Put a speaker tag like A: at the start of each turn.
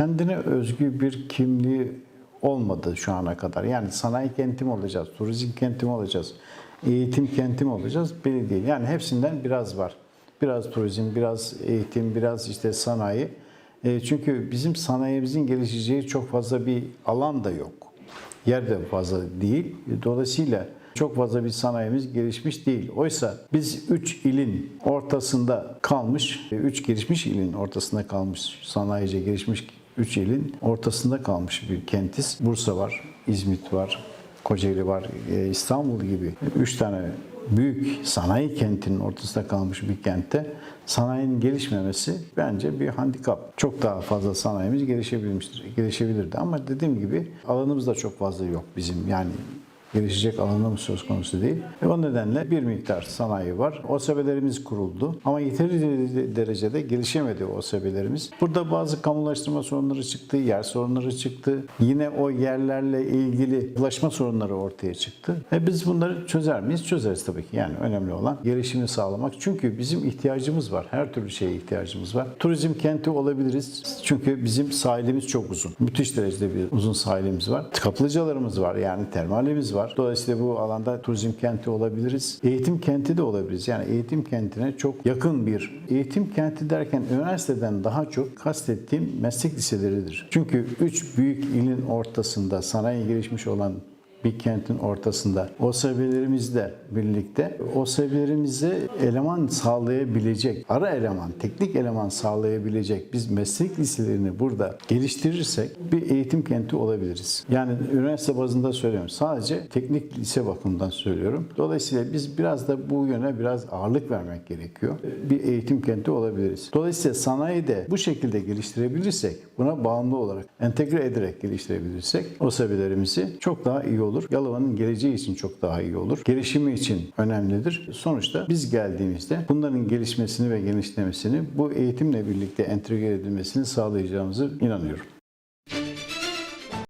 A: kendine özgü bir kimliği olmadı şu ana kadar. Yani sanayi kenti mi olacağız, turizm kenti mi olacağız, eğitim kenti mi olacağız belli değil. Yani hepsinden biraz var. Biraz turizm, biraz eğitim, biraz işte sanayi. E, çünkü bizim sanayimizin gelişeceği çok fazla bir alan da yok. Yer de fazla değil. Dolayısıyla çok fazla bir sanayimiz gelişmiş değil. Oysa biz 3 ilin ortasında kalmış, 3 gelişmiş ilin ortasında kalmış, sanayice gelişmiş 3 ilin ortasında kalmış bir kentiz. Bursa var, İzmit var, Kocaeli var, e, İstanbul gibi 3 tane büyük sanayi kentinin ortasında kalmış bir kentte sanayinin gelişmemesi bence bir handikap. Çok daha fazla sanayimiz gelişebilmiştir, gelişebilirdi ama dediğim gibi alanımız da çok fazla yok bizim. Yani gelişecek alanımız söz konusu değil. Ve o nedenle bir miktar sanayi var. OSB'lerimiz kuruldu ama yeteri derecede gelişemedi OSB'lerimiz. Burada bazı kamulaştırma sorunları çıktı, yer sorunları çıktı. Yine o yerlerle ilgili ulaşma sorunları ortaya çıktı. E biz bunları çözer miyiz? Çözeriz tabii ki. Yani önemli olan gelişimi sağlamak. Çünkü bizim ihtiyacımız var. Her türlü şeye ihtiyacımız var. Turizm kenti olabiliriz. Çünkü bizim sahilimiz çok uzun. Müthiş derecede bir uzun sahilimiz var. Kaplıcalarımız var. Yani termalimiz var. Dolayısıyla bu alanda turizm kenti olabiliriz. Eğitim kenti de olabiliriz. Yani eğitim kentine çok yakın bir eğitim kenti derken üniversiteden daha çok kastettiğim meslek liseleridir. Çünkü üç büyük ilin ortasında sanayi gelişmiş olan bir kentin ortasında OSB'lerimizle birlikte OSB'lerimize eleman sağlayabilecek, ara eleman, teknik eleman sağlayabilecek biz meslek liselerini burada geliştirirsek bir eğitim kenti olabiliriz. Yani üniversite bazında söylüyorum. Sadece teknik lise bakımından söylüyorum. Dolayısıyla biz biraz da bu yöne biraz ağırlık vermek gerekiyor. Bir eğitim kenti olabiliriz. Dolayısıyla sanayi de bu şekilde geliştirebilirsek, buna bağımlı olarak, entegre ederek geliştirebilirsek OSB'lerimizi çok daha iyi olur. Yalova'nın geleceği için çok daha iyi olur. Gelişimi için önemlidir. Sonuçta biz geldiğimizde bunların gelişmesini ve genişlemesini bu eğitimle birlikte entegre edilmesini sağlayacağımızı inanıyorum.